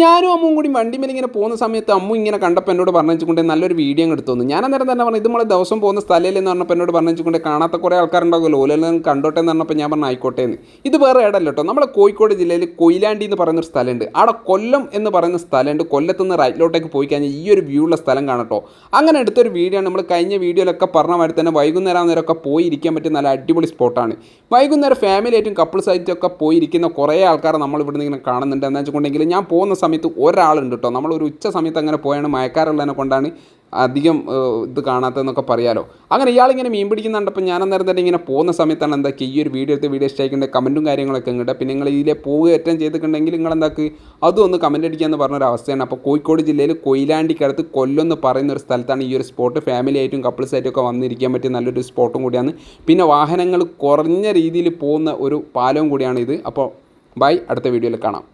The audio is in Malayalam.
ഞാനും അമ്മും കൂടി വണ്ടി മേലെ ഇങ്ങനെ പോകുന്ന സമയത്ത് അമ്മ ഇങ്ങനെ കണ്ടപ്പോൾ എന്നോട് പറഞ്ഞുകൊണ്ട് നല്ലൊരു വീഡിയോ എടുത്തു തന്നു. ഞാൻ അന്നേരം തന്നെ പറഞ്ഞു ഇത് നമ്മളെ ദിവസം പോകുന്ന സ്ഥലമില്ലെന്ന് പറഞ്ഞപ്പോൾ എന്നോട് പറഞ്ഞുകൊണ്ട് കാണാത്ത കുറേ ആൾക്കാരുണ്ടാകുമല്ലോ ഓലെല്ലാം കണ്ടോട്ടെ എന്ന് പറഞ്ഞപ്പോൾ ഞാൻ പറഞ്ഞു ആയിക്കോട്ടെ എന്ന്. ഇത് വേറെ ഇടമല്ല കേട്ടോ. നമ്മുടെ കോഴിക്കോട് ജില്ലയിൽ കൊയിലാണ്ടി എന്ന് പറയുന്ന ഒരു സ്ഥലമുണ്ട്. അവിടെ കൊല്ലം എന്ന് പറയുന്ന സ്ഥലമുണ്ട്. കൊല്ലത്ത് നിന്ന് റൈറ്റിലോട്ടേക്ക് പോയി കഴിഞ്ഞാൽ ഈ ഒരു വ്യൂ ഉള്ള സ്ഥലം കാണട്ടോ അങ്ങനെ എടുത്തൊരു വീഡിയോ ആണ്. നമ്മൾ കഴിഞ്ഞ വീഡിയോയിലൊക്കെ പറഞ്ഞ മാതിരി തന്നെ വൈകുന്നേരം നേരമൊക്കെ പോയി ഇരിക്കാൻ പറ്റിയ നല്ല അടിപൊളി സ്പോട്ടാണ് വൈകുന്നേരം ഫാമിലി ആയിട്ടും കപ്പിൾസ് ആയിട്ടും ഒക്കെ പോയിരിക്കുന്ന കുറേ ആൾക്കാർ നമ്മൾ ഇവിടുന്ന് ഇങ്ങനെ കാണുന്നുണ്ട്. എന്ന് വെച്ചിട്ടുണ്ടെങ്കിൽ ഞാൻ പോകുന്ന സമയത്ത് ഒരാളുണ്ട് കേട്ടോ. നമ്മളൊരു ഉച്ച സമയത്ത് അങ്ങനെ പോയാണ്. മയക്കാറുള്ളതിനെ കൊണ്ടാണ് അധികം ഇത് കാണാത്തതെന്നൊക്കെ പറയാലോ. അങ്ങനെ ഇയാളിങ്ങനെ മീൻ പിടിക്കുന്നുണ്ടപ്പോൾ ഞാൻ അന്നേരം തന്നെ ഇങ്ങനെ പോകുന്ന സമയത്താണ് എന്താക്കി ഈ ഒരു വീഡിയോ എടുത്ത് വീഡിയോ ഇഷ്ടമായിക്കേണ്ട? കമന്റും കാര്യങ്ങളൊക്കെ ഇങ്ങോട്ട് പിന്നെ നിങ്ങൾ ഇതിലെ പോവുക ഏറ്റവും ചെയ്തിട്ടുണ്ടെങ്കിൽ നിങ്ങൾ എന്താക്കി അതും ഒന്ന് കമന്റ് അടിക്കുക പറഞ്ഞൊരു അവസ്ഥയാണ്. അപ്പോൾ കോഴിക്കോട് ജില്ലയിൽ കൊയിലാണ്ടിക്കടുത്ത് കൊല്ലം എന്ന് പറയുന്ന ഒരു സ്ഥലത്താണ് ഈ ഒരു സ്പോട്ട് ഫാമിലി ആയിട്ടും കപ്പിൾസ് ആയിട്ടും ഒക്കെ വന്നിരിക്കാൻ പറ്റിയ നല്ലൊരു സ്പോട്ടും കൂടിയാണ്. പിന്നെ വാഹനങ്ങൾ കുറഞ്ഞ രീതിയിൽ പോകുന്ന ഒരു പാലവും കൂടിയാണ് ഇത്. അപ്പോൾ ബൈ അടുത്ത വീഡിയോയിൽ കാണാം.